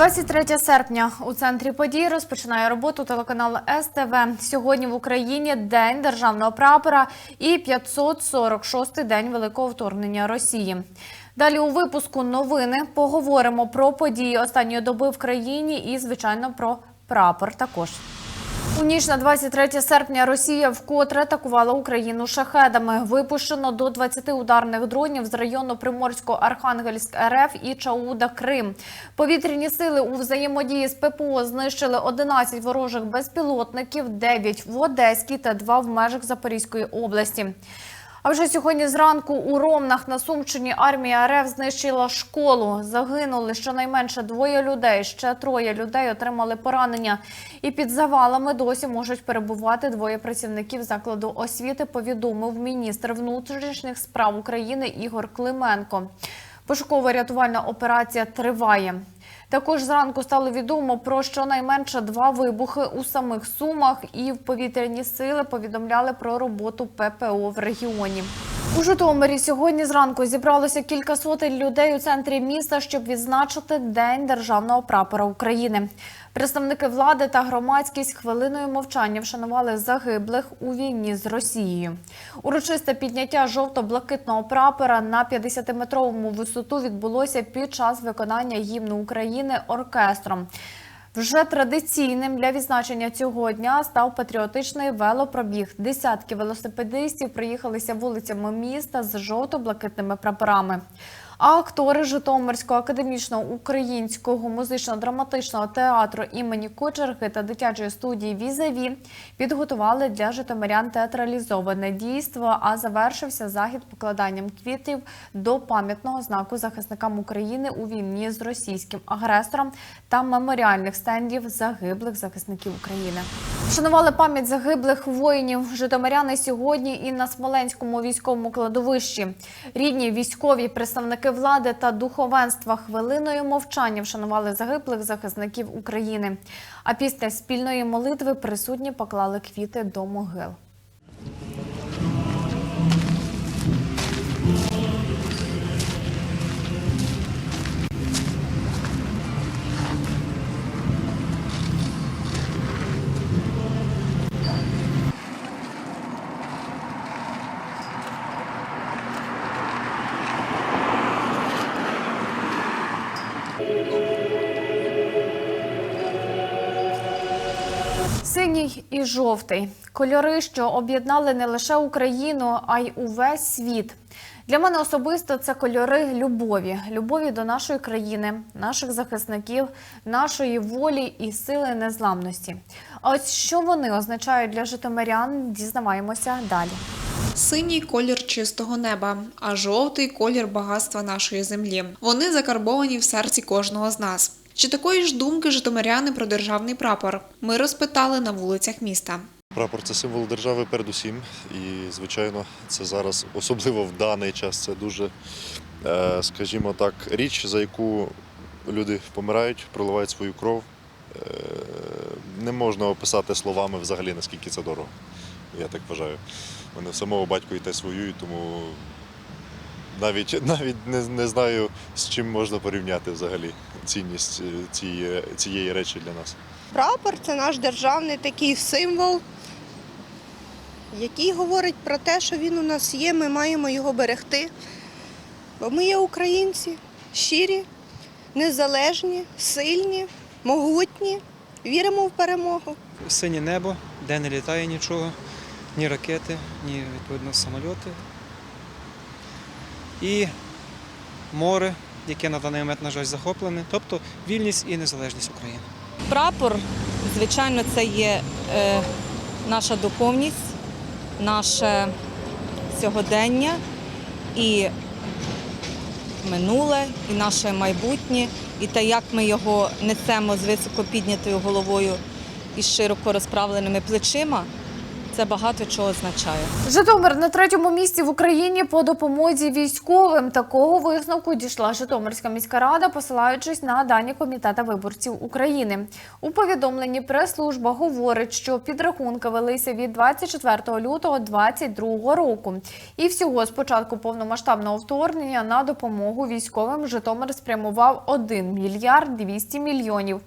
23 серпня у центрі подій розпочинає роботу телеканал СТВ. Сьогодні в Україні День державного прапора і 546-й день великого вторгнення Росії. Далі у випуску новини поговоримо про події останньої доби в країні і, звичайно, про прапор також. У ніч на 23 серпня Росія вкотре атакувала Україну шахедами. Випущено до 20 ударних дронів з району Приморсько-Архангельськ РФ і Чауда Крим. Повітряні сили у взаємодії з ППО знищили 11 ворожих безпілотників, 9 в Одеській та 2 в межах Запорізької області. А вже сьогодні зранку у Ромнах на Сумщині армія РФ знищила школу. Загинули щонайменше двоє людей. Ще троє людей отримали поранення. І під завалами досі можуть перебувати двоє працівників закладу освіти. Повідомив міністр внутрішніх справ України Ігор Клименко. Пошуково-рятувальна операція триває. Також зранку стало відомо про щонайменше два вибухи у самих сумах, і в повітряні сили повідомляли про роботу ППО в регіоні. У Житомирі сьогодні зранку зібралося кілька сотень людей у центрі міста, щоб відзначити День державного прапора України. Представники влади та громадськість хвилиною мовчання вшанували загиблих у війні з Росією. Урочисте підняття жовто-блакитного прапора на 50-метровому висоту відбулося під час виконання гімну України оркестром. Вже традиційним для відзначення цього дня став патріотичний велопробіг. Десятки велосипедистів приїхалися вулицями міста з жовто-блакитними прапорами. Актори Житомирського академічного українського музично-драматичного театру імені Кочерги та дитячої студії Візаві підготували для житомирян театралізоване дійство. А завершився захід покладанням квітів до пам'ятного знаку захисникам України у війні з російським агресором та меморіальних стендів загиблих захисників України. Вшанували пам'ять загиблих воїнів житомиряни сьогодні і на Смоленському військовому кладовищі. Рідні військові представники влади та духовенства хвилиною мовчання вшанували загиблих захисників України. А після спільної молитви присутні поклали квіти до могил. Жовтий кольори, що об'єднали не лише Україну, а й увесь світ. Для мене особисто це кольори любові, любові до нашої країни, наших захисників, нашої волі і сили незламності. А ось що вони означають для житомирян, дізнаваємося далі. Синій колір чистого неба, а жовтий колір багатства нашої землі. Вони закарбовані в серці кожного з нас. Чи такої ж думки житомиряни про державний прапор? Ми розпитали на вулицях міста. Прапор це символ держави передусім. І, звичайно, це зараз, особливо в даний час, це дуже, е, скажімо так, річ, за яку люди помирають, проливають свою кров. Е, Не можна описати словами взагалі, наскільки це дорого. Я так вважаю. У мене в самого батько і тесть воюють, тому навіть, навіть не, не знаю, з чим можна порівняти взагалі цінність е, цієї, цієї речі для нас. Прапор це наш державний такий символ, який говорить про те, що він у нас є, ми маємо його берегти. Бо ми є українці, щирі, незалежні, сильні, могутні, віримо в перемогу. синє небо, де не літає нічого, ні ракети, ні відповідно самольоти. І море, яке на даний момент, на жаль, захоплене, тобто вільність і незалежність України. Прапор, звичайно, це є е, наша духовність, наше сьогодення і минуле, і наше майбутнє, і те, як ми його несемо з високо піднятою головою і широко розправленими плечима, це багато чого означає. Житомир на третьому місці в Україні по допомозі військовим. Такого висновку дійшла Житомирська міська рада, посилаючись на дані комітета виборців України. У повідомленні прес-служба говорить, що підрахунки велися від 24 лютого 2022 року. І всього з початку повномасштабного вторгнення на допомогу військовим Житомир спрямував 1 мільярд 200 мільйонів.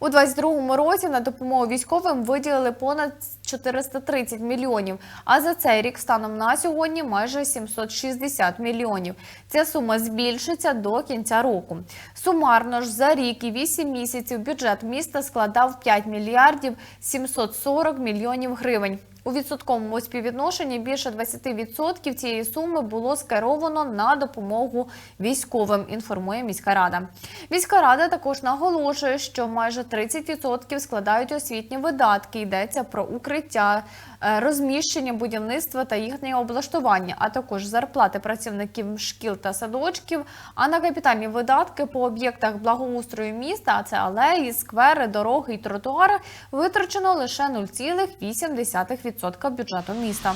У 22-му році на допомогу військовим виділили понад 430 мільйонів. А за цей рік станом на сьогодні майже 760 мільйонів. Ця сума збільшиться до кінця року. Сумарно ж за рік і 8 місяців бюджет міста складав 5 мільярдів 740 мільйонів гривень. У відсотковому співвідношенні більше 20% цієї суми було скеровано на допомогу військовим. Інформує міська рада. Міська рада також наголошує, що майже 30% складають освітні видатки. Йдеться про укриття, розміщення будівництва та їхнє облаштування, а також зарплати працівників шкіл та садочків. А на капітальні видатки по об'єктах благоустрою міста, а це алеї, сквери, дороги і тротуари, витрачено лише 0,8% бюджету міста.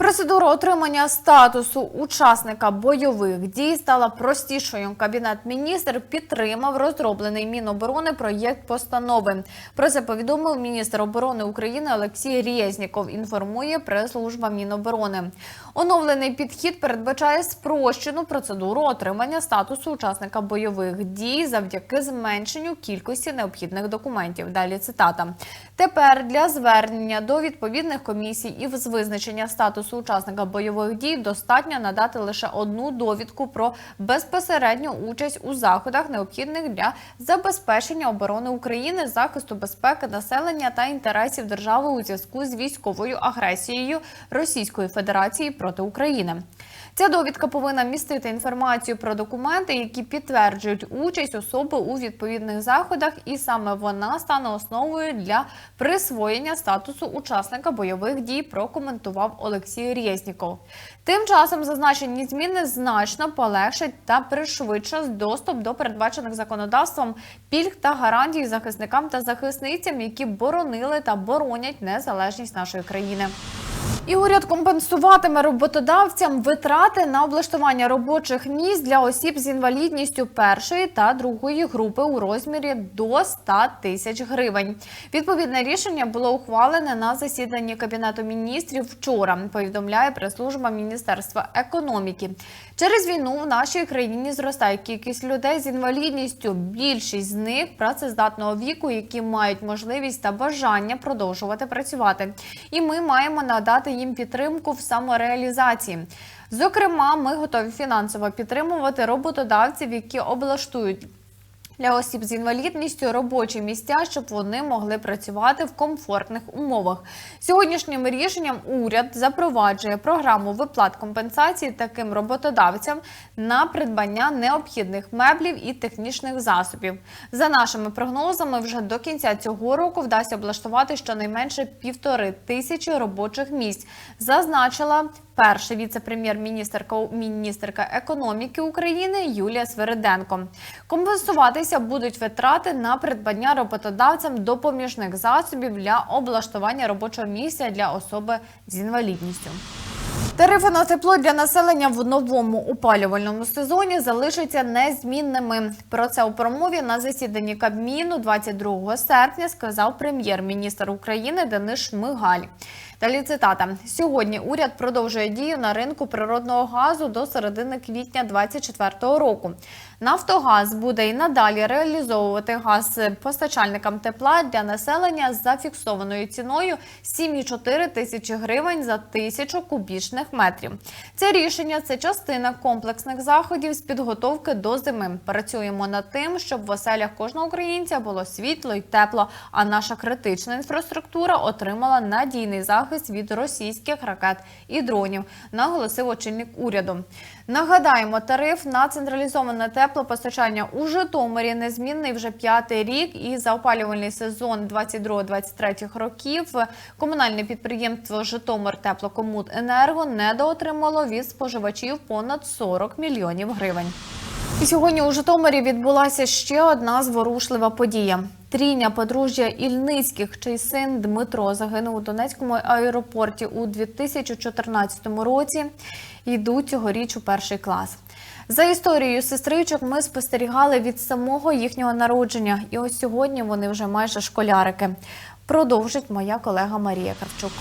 Процедура отримання статусу учасника бойових дій стала простішою. Кабінет міністр підтримав розроблений Міноборони проєкт постанови. Про це повідомив міністр оборони України Олексій Рєзніков. Інформує прес-служба Міноборони. Оновлений підхід передбачає спрощену процедуру отримання статусу учасника бойових дій завдяки зменшенню кількості необхідних документів. Далі цитата. Тепер для звернення до відповідних комісій і з визначення статусу учасника бойових дій достатньо надати лише одну довідку про безпосередню участь у заходах, необхідних для забезпечення оборони України, захисту безпеки населення та інтересів держави у зв'язку з військовою агресією Російської Федерації проти України. Ця довідка повинна містити інформацію про документи, які підтверджують участь особи у відповідних заходах, і саме вона стане основою для присвоєння статусу учасника бойових дій. Прокоментував Олексій Резніков. Тим часом зазначені зміни значно полегшать та пришвидшать доступ до передбачених законодавством пільг та гарантій захисникам та захисницям, які боронили та боронять незалежність нашої країни. І уряд компенсуватиме роботодавцям витрати на облаштування робочих місць для осіб з інвалідністю першої та другої групи у розмірі до 100 тисяч гривень. Відповідне рішення було ухвалене на засіданні кабінету міністрів вчора. Повідомляє прес-служба Міністерства економіки. Через війну в нашій країні зростає кількість людей з інвалідністю. Більшість з них працездатного віку, які мають можливість та бажання продовжувати працювати. І ми маємо надати їм підтримку в самореалізації. Зокрема, ми готові фінансово підтримувати роботодавців, які облаштують для осіб з інвалідністю робочі місця, щоб вони могли працювати в комфортних умовах. Сьогоднішнім рішенням уряд запроваджує програму виплат компенсації таким роботодавцям на придбання необхідних меблів і технічних засобів. За нашими прогнозами, вже до кінця цього року вдасться облаштувати щонайменше півтори тисячі робочих місць. Зазначила перша віце-прем'єр-міністерка міністерка економіки України Юлія Свериденко. Компенсуватися будуть витрати на придбання роботодавцям допоміжних засобів для облаштування робочого місця для особи з інвалідністю. Тарифи на тепло для населення в новому опалювальному сезоні залишаться незмінними. Про це у промові на засіданні Кабміну 22 серпня сказав прем'єр-міністр України Денис Шмигаль. Далі цитата: сьогодні уряд продовжує дію на ринку природного газу до середини квітня 2024 року. Нафтогаз буде і надалі реалізовувати газ постачальникам тепла для населення за фіксованою ціною 7,4 тисячі гривень за тисячу кубічних метрів. Це рішення це частина комплексних заходів з підготовки до зими. Працюємо над тим, щоб в оселях кожного українця було світло й тепло, а наша критична інфраструктура отримала надійний захист від російських ракет і дронів, наголосив очільник уряду. Нагадаємо, тариф на централізоване теплопостачання у Житомирі незмінний вже п'ятий рік. І за опалювальний сезон 22-23 років комунальне підприємство Житомир Теплокомуненерго недоотримало від споживачів понад 40 мільйонів гривень. І сьогодні у Житомирі відбулася ще одна зворушлива подія. Трійня подружжя Ільницьких, чий син Дмитро загинув у Донецькому аеропорті у 2014 році, йдуть цьогоріч у перший клас. За історією сестричок ми спостерігали від самого їхнього народження, і ось сьогодні вони вже майже школярики. Продовжить моя колега Марія Кравчук.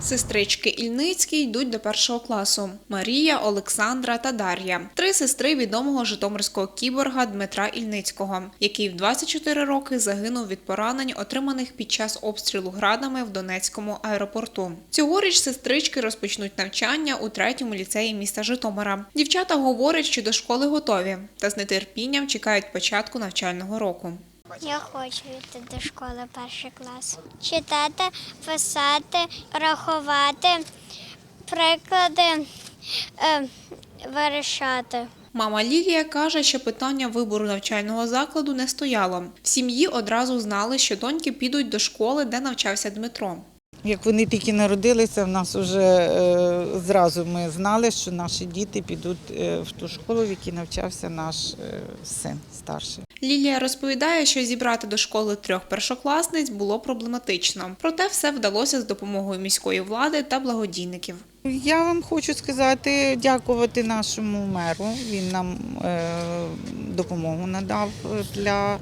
Сестрички Ільницькі йдуть до першого класу: Марія, Олександра та Дар'я. Три сестри відомого житомирського кіборга Дмитра Ільницького, який в 24 роки загинув від поранень, отриманих під час обстрілу градами в Донецькому аеропорту. Цьогоріч сестрички розпочнуть навчання у третьому ліцеї міста Житомира. Дівчата говорять, що до школи готові та з нетерпінням чекають початку навчального року. Я хочу йти до школи перший клас. Читати, писати, рахувати, приклади е, вирішати. Мама Лілія каже, що питання вибору навчального закладу не стояло. В сім'ї одразу знали, що доньки підуть до школи, де навчався Дмитро. Як вони тільки народилися, в нас вже е, зразу ми знали, що наші діти підуть е, в ту школу, в якій навчався наш е, син старший. Лілія розповідає, що зібрати до школи трьох першокласниць було проблематично. Проте все вдалося з допомогою міської влади та благодійників. Я вам хочу сказати, дякувати нашому меру. Він нам е, допомогу надав для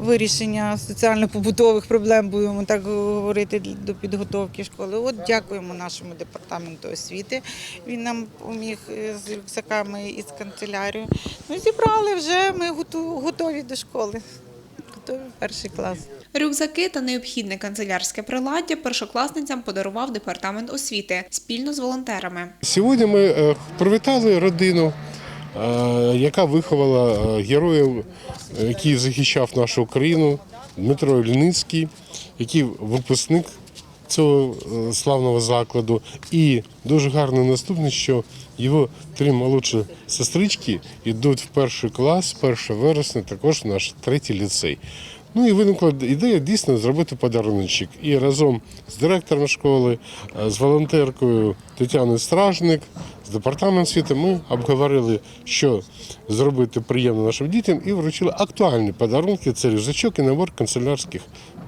вирішення соціально-побутових проблем, будемо так говорити, до підготовки школи. От дякуємо нашому департаменту освіти. Він нам поміг е, з рюкзаками і з канцелярією. Ну, зібрали вже. Ми готові до школи. Готові перший клас. Рюкзаки та необхідне канцелярське приладдя першокласницям подарував департамент освіти спільно з волонтерами. Сьогодні ми е, привітали родину, е, яка виховала е, героїв, який захищав нашу Україну, Дмитро Ільницький, який випускник цього е, славного закладу. І дуже гарно наступне, що його три молодші сестрички йдуть в перший клас, 1 вересня, також в наш третій ліцей. Ну і виникла ідея дійсно зробити подаруночок. І разом з директором школи, е, з волонтеркою Тетяною Стражник, з департаментом освіти ми обговорили, що зробити приємно нашим дітям, і вручили актуальні подарунки. Це рюкзачок і набор канцелярських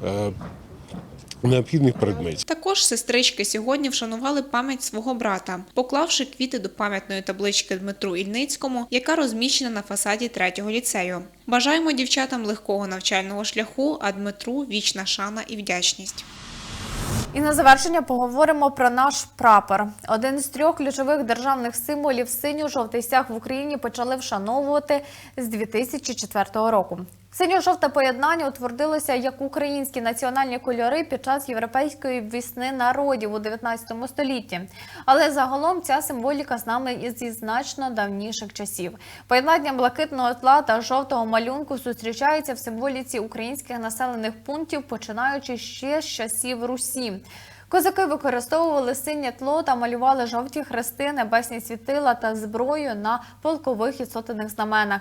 е, необхідних предметів. Також сестрички сьогодні вшанували пам'ять свого брата, поклавши квіти до пам'ятної таблички Дмитру Ільницькому, яка розміщена на фасаді третього ліцею. Бажаємо дівчатам легкого навчального шляху, а Дмитру вічна шана і вдячність. І на завершення поговоримо про наш прапор. Один з трьох ключових державних символів синьо-жовтий стяг в Україні почали вшановувати з 2004 року. Синьо-жовте поєднання утвердилося як українські національні кольори під час європейської весни народів у 19 столітті. Але загалом ця символіка з нами зі значно давніших часів. Поєднання блакитного тла та жовтого малюнку зустрічається в символіці українських населених пунктів, починаючи ще з часів Русі. Козаки використовували синє тло та малювали жовті хрести, небесні світила та зброю на полкових і сотенних знаменах.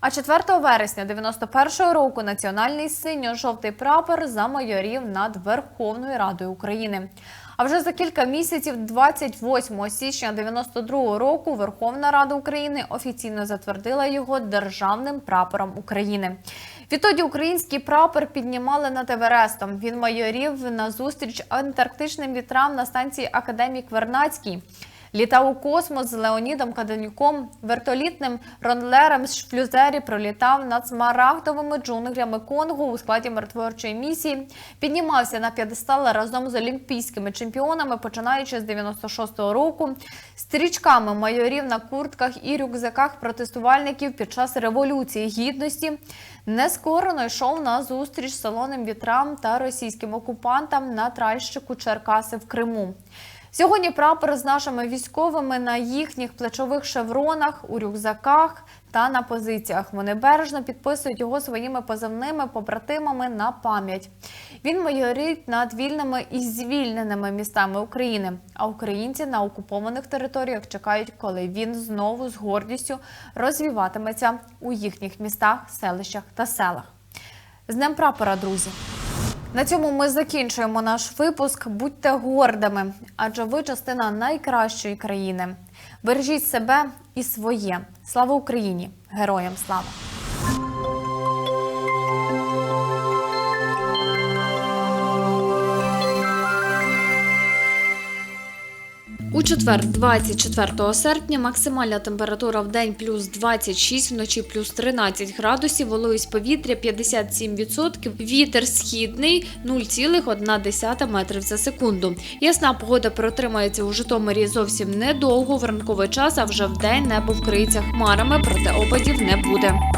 А 4 вересня 91-го року національний синьо-жовтий прапор замайорів над Верховною Радою України. А вже за кілька місяців, 28 січня 92-го року, Верховна Рада України офіційно затвердила його державним прапором України. Відтоді український прапор піднімали над Еверестом. Він майорів на зустріч антарктичним вітрам на станції Академік Вернацький. Літав у космос з Леонідом Каденюком, вертолітним ронлером з шлюзері пролітав над смарагдовими джунглями Конго у складі миротворчої місії. Піднімався на п'єдестал разом з олімпійськими чемпіонами, починаючи з 96-го року. Стрічками майорів на куртках і рюкзаках протестувальників під час революції гідності. Нескорено йшов на зустріч солоним вітрам та російським окупантам на тральщику Черкаси в Криму. Сьогодні прапор з нашими військовими на їхніх плечових шевронах, у рюкзаках та на позиціях. Вони бережно підписують його своїми позивними побратимами на пам'ять. Він майорить над вільними і звільненими містами України. А українці на окупованих територіях чекають, коли він знову з гордістю розвиватиметься у їхніх містах, селищах та селах. З Днем прапора, друзі! На цьому ми закінчуємо наш випуск. Будьте гордими, адже ви частина найкращої країни. Бережіть себе і своє. Слава Україні! Героям слава! У четвер, 24 серпня, максимальна температура в день плюс 26, вночі плюс 13 градусів, вологість повітря 57%, вітер східний 0,1 метрів за секунду. Ясна погода протримається у Житомирі зовсім недовго в ранковий час, а вже в день небо вкриється хмарами, проте опадів не буде.